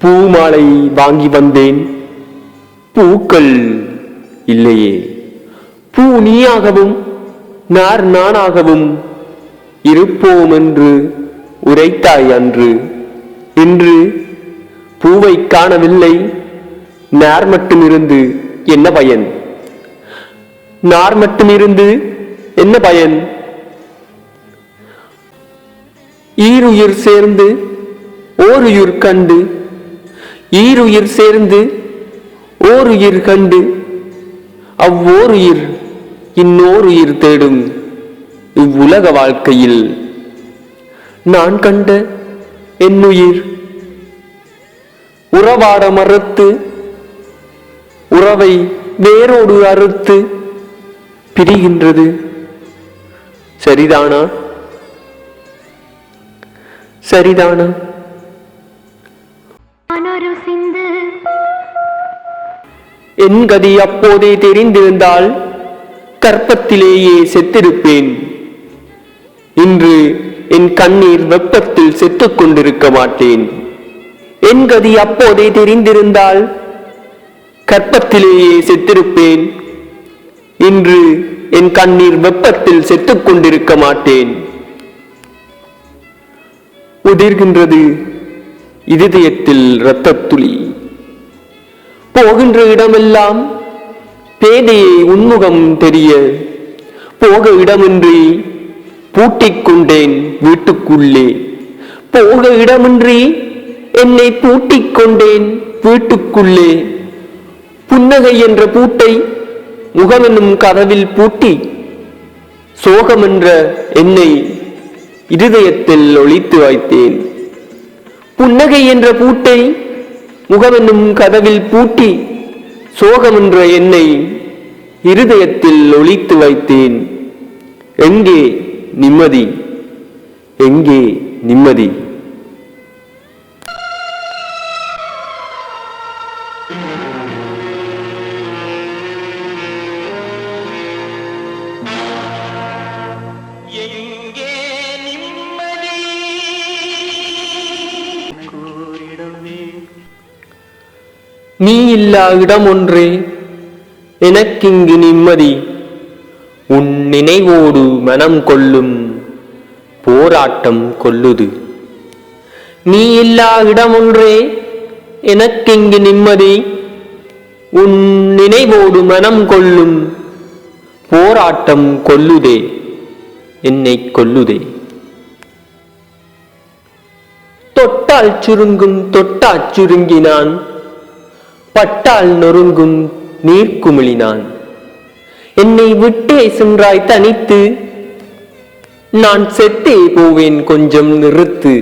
பூமாலை வாங்கி வந்தேன். பூக்கள் இல்லையே. பூ நீயாகவும் நார் நானாகவும் இருப்போம் என்று உரைத்தாய் அன்று. இன்று பூவை காணவில்லை நார் மட்டும் இருந்து என்ன பயன்? நார் மட்டும் இருந்து என்ன பயன்? ஈருயிர் சேர்ந்து ஓருயிர் கண்டு ஈருயிர் சேர்ந்து ஓருயிர் கண்டு அவ்வோருயிர் இன்னோருயிர் தேடும் இவ்வுலக வாழ்க்கையில். நான் கண்ட என்னுயிர் உறவாட மறுத்து உறவை வேரோடு அறுத்து பிரிகின்றது. சரிதானா? சரிதானா? என் கதி அப்போதே தெரிந்திருந்தால் கற்பத்திலேயே செத்திருப்பேன். இன்று என் கண்ணீர் வெப்பத்தில் செத்துக் கொண்டிருக்க மாட்டேன். என் கதி அப்போதே தெரிந்திருந்தால் கற்பத்திலேயே செத்திருப்பேன். இன்று என் கண்ணீர் வெப்பத்தில் செத்துக் கொண்டிருக்க மாட்டேன். உதிர்கின்றது இதயத்தில் இரத்தத்துளி. போகின்ற இடமெல்லாம் பேதையை உன்முகம் தெரிய. போக இடமின்றி பூட்டிக் கொண்டேன் வீட்டுக்குள்ளே. போக இடமின்றி என்னை பூட்டிக் கொண்டேன் வீட்டுக்குள்ளே. புன்னகை என்ற பூட்டை முகமெனும் கதவில் பூட்டி சோகமென்ற என்னை இருதயத்தில் ஒழித்து வைத்தேன். புன்னகை என்ற பூட்டை முகமென்னும் கதவில் பூட்டி சோகமென்ற என்னை இருதயத்தில் ஒழித்து வைத்தேன். எங்கே நிம்மதி? எங்கே நிம்மதி? நீ இல்லா இடம் ஒன்று. எனக்கிங்கு நிம்மதி. உன் நினைவோடு மனம் கொள்ளும் போராட்டம் கொல்லுது நீ இல்லா இடம் ஒன்றே. எனக்கிங்கு நிம்மதி. உன் நினைவோடு மனம் கொள்ளும் போராட்டம் கொல்லுதே என்னை கொல்லுதே. தொட்டால் சுருங்கும் தொட்டாச் சுருங்கினான். பட்டால் நொறுங்கும் நீர்க்குமிழினான் என்னை விட்டே சென்றாய் தனித்து நான் செத்தே போவேன் கொஞ்சம் நிறுத்து.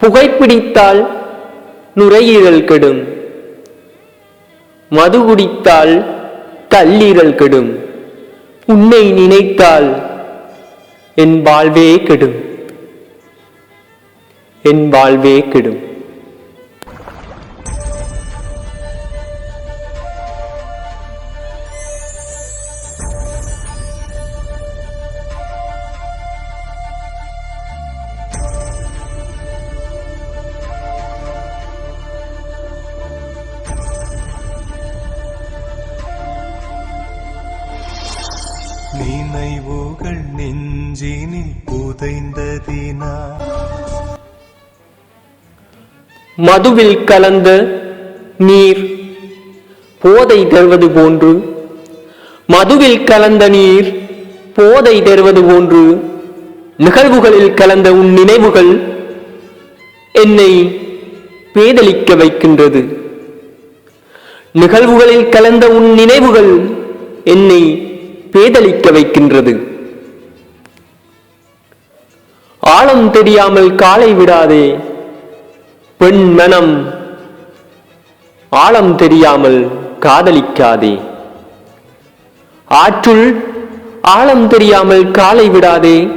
புகைப்பிடித்தால் நுரையீரல் கெடும். மது குடித்தால் கல்லீரல் கெடும். உன்னை நினைத்தால் என் வாழ்வே கெடும். என் வாழ்வே கெடும். நினைவுகள் நெஞ்சினில் புதைந்ததினா. மதுவில் கலந்த நீர் போதை தருவது போன்று மதுவில் கலந்த நீர் போதை தருவது போன்று நிகழ்வுகளில் கலந்த உன் நினைவுகள் என்னை பேதலிக்க வைக்கின்றது. நிகழ்வுகளில் கலந்த உன் நினைவுகள் என்னை பேதளிக்க வைக்கின்றது. ஆழம் தெரியாமல் காலை விடாதே. பெண் மனம் ஆழம் தெரியாமல் காதலிக்காதே. ஆற்றுள் ஆழம் தெரியாமல் காலை விடாதே.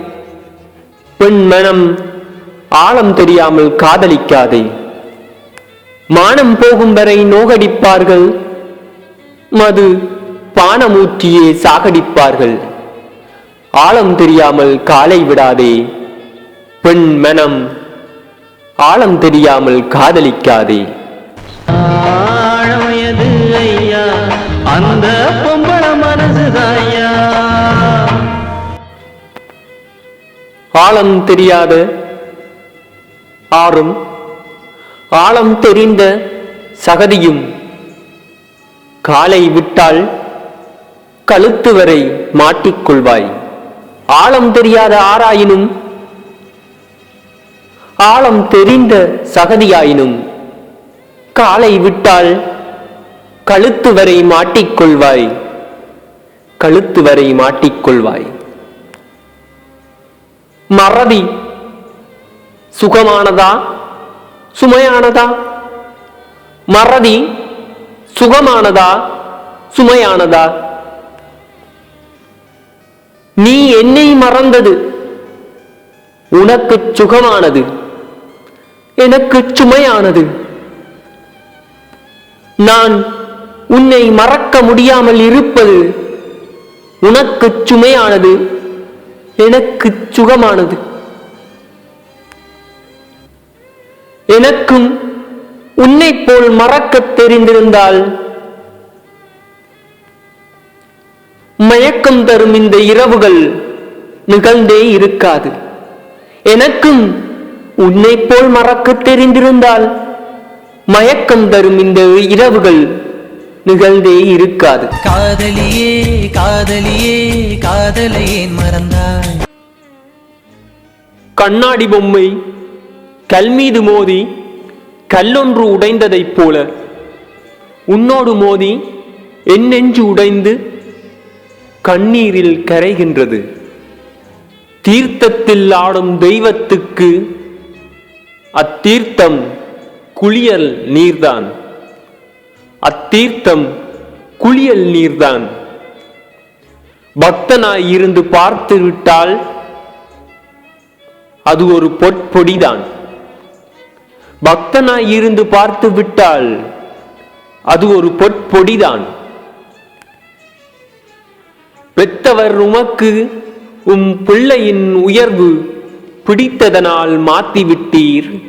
பெண் மனம் ஆழம் தெரியாமல் காதலிக்காதே. மானம் போகும் வரை நோகடிப்பார்கள். மது பானமூற்றியே சாகடிப்பார்கள். ஆழம் தெரியாமல் காலை விடாதே. பெண் மனம் ஆழம் தெரியாமல் காதலிக்காதே. ஆழமையது ஐயா? அந்த பொம்பள ஆழம் தெரியாத ஆறும் ஆழம் தெரிந்த சகதியும் காலை விட்டால் கழுத்து வரை மாட்டிக்கொள்வாய். ஆழம் தெரியாத ஆராயினும் ஆழம் தெரிந்த சகதியாயினும் காலை விட்டால் கழுத்து வரை மாட்டிக்கொள்வாய். கழுத்து வரை மாட்டிக்கொள்வாய். மறதி சுகமானதா? சுமையானதா? மறதி சுகமானதா? சுமையானதா? நீ என்னை மறந்தது. உனக்கு சுகமானது. எனக்கு சுமையானது. நான் உன்னை மறக்க முடியாமல் இருப்பது உனக்கு சுமையானது எனக்கு சுகமானது. எனக்கும் உன்னைப் போல் மறக்க தெரிந்திருந்தால் மயக்கம் தரும் இந்த இரவுகள் நிகழ்ந்தே இருக்காது. எனக்கும் உன்னைப் போல் மறக்கத் தெரிந்திருந்தால் மயக்கம் தரும் இந்த இரவுகள் நிகழ்ந்தே இருக்காது. காதலியே காதலியே காதலை ஏன் மறந்தாய்? கண்ணாடி பொம்மை கல் மீது மோதி கல்லொன்று உடைந்ததைப் போல உன்னோடு மோதி என் நெஞ்சு உடைந்து கண்ணீரில் கரைகின்றது. தீர்த்தத்தில் ஆடும் தெய்வத்துக்கு அத்தீர்த்தம் குளியல் நீர்தான். அத்தீர்த்தம் குளியல் நீர்தான். பக்தனாய் இருந்து பார்த்து விட்டால் அது ஒரு பொற்பொடிதான். பக்தனாய் இருந்து பார்த்து விட்டால் அது ஒரு பொற்பொடிதான். பெத்தவர் உமக்கு உம் பிள்ளையின் உயர்வு பிடித்ததனால் மாத்திவிட்டீர்.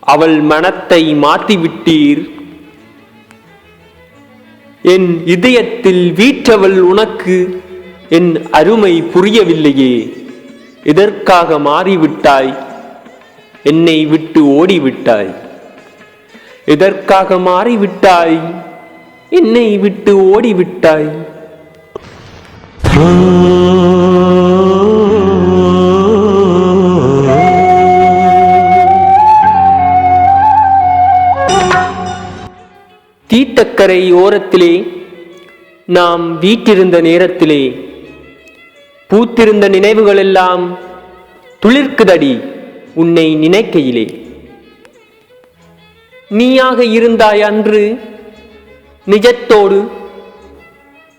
அவள் மனத்தை மாத்திவிட்டீர். என் இதயத்தில் வீற்றவள் உனக்கு என் அருமை புரியவில்லையே. எதற்காக மாறிவிட்டாய். என்னை விட்டு ஓடிவிட்டாய். எதற்காக மாறிவிட்டாய். என்னை விட்டு ஓடிவிட்டாய். தீட்டக்கரை ஓரத்திலே நாம் வீட்டிருந்த நேரத்திலே பூத்திருந்த நினைவுகளெல்லாம் துளிர்க்குதடி உன்னை நினைக்கையிலே. நீயாக இருந்தாய் அன்று நிஜத்தோடு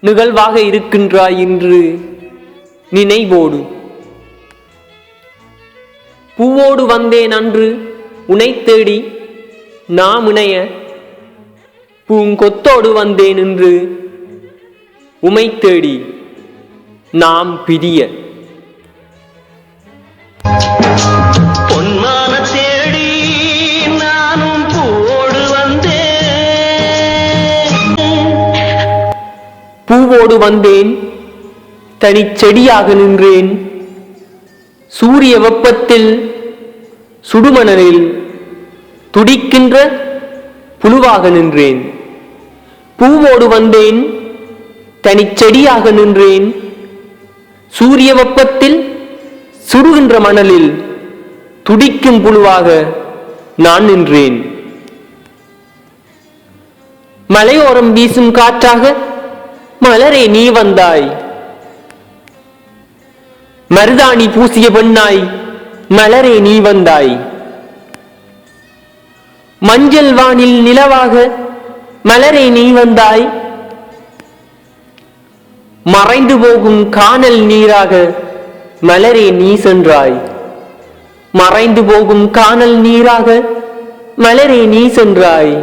நிகழ்வாக இருக்கின்றாய் என்று நினைவோடு. பூவோடு வந்தேன் அன்று உனை தேடி நாம் இணைய. பூங்கொத்தோடு வந்தேன் என்று உமை தேடி நாம் பிரிய. பூவோடு வந்தேன். தனிச் செடியாக நின்றேன். சூரிய வெப்பத்தில் சுடுமணலில் துடிக்கின்ற புழுவாக நின்றேன். பூவோடு வந்தேன். தனிச்செடியாக நின்றேன். சூரிய வெப்பத்தில் சுடுகின்ற மணலில் துடிக்கும் புழுவாக நான் நின்றேன். மலையோரம் வீசும் காற்றாக மலரே நீ வந்தாய். மருதாணி பூசிய பெண்ணாய் மலரே நீ வந்தாய். மஞ்சள் வானில் நிலவாக மலரே நீ வந்தாய். மறைந்து போகும் காணல் நீராக மலரே நீ சென்றாய். மறைந்து போகும் காணல் நீராக மலரே நீ சென்றாய்.